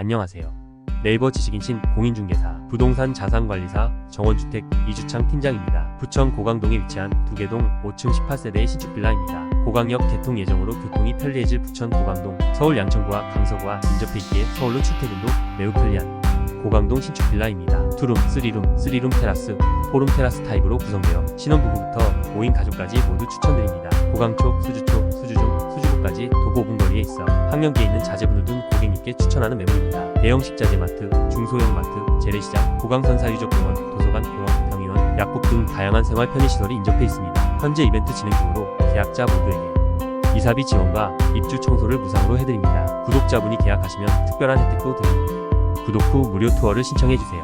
안녕하세요. 네이버 지식인신 공인중개사, 부동산 자산관리사, 정원주택 이주창 팀장입니다. 부천 고강동에 위치한 두개동 5층 18세대의 신축 빌라입니다. 고강역 개통 예정으로 교통이 편리해질 부천 고강동, 서울 양천구와 강서구와 인접해 있기에 서울로 출퇴근도 매우 편리한 고강동 신축 빌라입니다. 투룸, 쓰리룸, 쓰리룸 테라스, 포룸 테라스 타입으로 구성되어 신혼부부부터 5인 가족까지 모두 추천드립니다. 고강초, 수주초, 수주중, 수주구까지 도보 5분 거리에 있어 학년기에 있는 자제분을 둔 고객님께 추천하는 매물입니다. 대형 식 자재마트, 중소형 마트, 재래시장, 고강선사유적공원, 도서관, 공원, 병의원, 약국 등 다양한 생활 편의시설이 인접해 있습니다. 현재 이벤트 진행 중으로 계약자 모두에게 이사비 지원과 입주 청소를 무상으로 해드립니다. 구독자분이 계약하시면 특별한 혜택도 드립니다. 구독 후 무료 투어를 신청해주세요.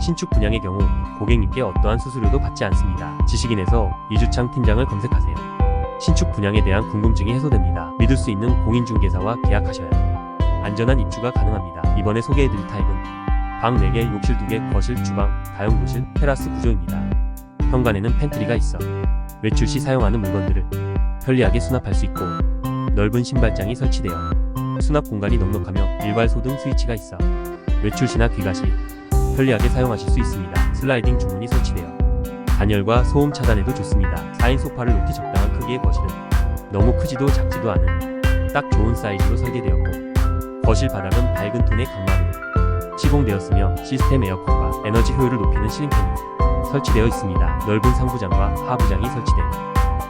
신축 분양의 경우 고객님께 어떠한 수수료도 받지 않습니다. 지식인에서 이주창 팀장을 검색하세요. 신축 분양에 대한 궁금증이 해소됩니다. 믿을 수 있는 공인중개사와 계약하셔야 안전한 입주가 가능합니다. 이번에 소개해드릴 타입은 방 4개, 욕실 2개, 거실, 주방, 다용도실, 테라스 구조입니다. 현관에는 팬트리가 있어 외출 시 사용하는 물건들을 편리하게 수납할 수 있고 넓은 신발장이 설치되어 수납 공간이 넉넉하며 일괄소 등 스위치가 있어 외출 시나 귀가 시 편리하게 사용하실 수 있습니다. 슬라이딩 주문이 설치되어 단열과 소음 차단에도 좋습니다. 4인 소파를 놓기 적당한 크기의 거실은 너무 크지도 작지도 않은 딱 좋은 사이즈로 설계되었고 거실 바닥은 밝은 톤의 강마루 시공되었으며 시스템 에어컨과 에너지 효율을 높이는 실링팬이 설치되어 있습니다. 넓은 상부장과 하부장이 설치된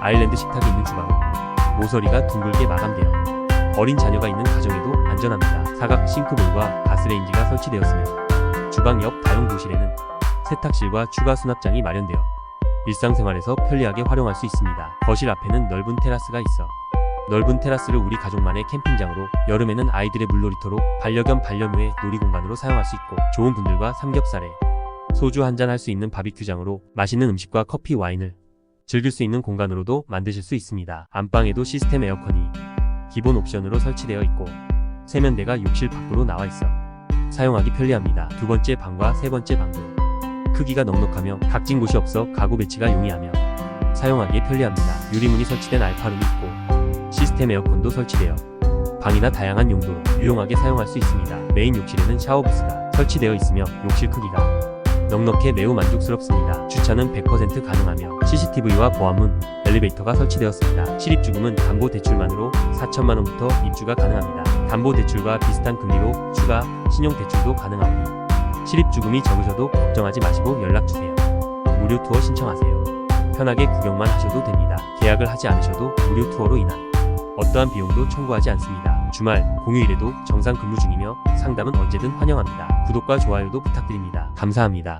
아일랜드 식탁이 있는 주방은 모서리가 둥글게 마감되어 어린 자녀가 있는 가정에도 안전합니다. 사각 싱크볼과 가스레인지가 설치되었으며 주방 옆 다용도실에는 세탁실과 추가 수납장이 마련되어 일상생활에서 편리하게 활용할 수 있습니다. 거실 앞에는 넓은 테라스가 있어 넓은 테라스를 우리 가족만의 캠핑장으로 여름에는 아이들의 물놀이터로 반려견 반려묘의 놀이공간으로 사용할 수 있고 좋은 분들과 삼겹살에 소주 한잔 할 수 있는 바비큐장으로 맛있는 음식과 커피 와인을 즐길 수 있는 공간으로도 만드실 수 있습니다. 안방에도 시스템 에어컨이 기본 옵션으로 설치되어 있고 세면대가 욕실 밖으로 나와 있어 사용하기 편리합니다. 두 번째 방과 세 번째 방도 크기가 넉넉하며 각진 곳이 없어 가구 배치가 용이하며 사용하기에 편리합니다. 유리문이 설치된 알파룸이 있고 시스템 에어컨도 설치되어 방이나 다양한 용도로 유용하게 사용할 수 있습니다. 메인 욕실에는 샤워 부스가 설치되어 있으며 욕실 크기가 넉넉해 매우 만족스럽습니다. 주차는 100% 가능하며 CCTV와 보안문, 엘리베이터가 설치되었습니다. 실입주금은 담보 대출만으로 4천만 원부터 입주가 가능합니다. 담보 대출과 비슷한 금리로 추가 신용 대출도 가능하오니 실입주금이 적으셔도 걱정하지 마시고 연락주세요. 무료 투어 신청하세요. 편하게 구경만 하셔도 됩니다. 계약을 하지 않으셔도 무료 투어로 인한 어떠한 비용도 청구하지 않습니다. 주말, 공휴일에도 정상 근무 중이며 상담은 언제든 환영합니다. 구독과 좋아요도 부탁드립니다. 감사합니다.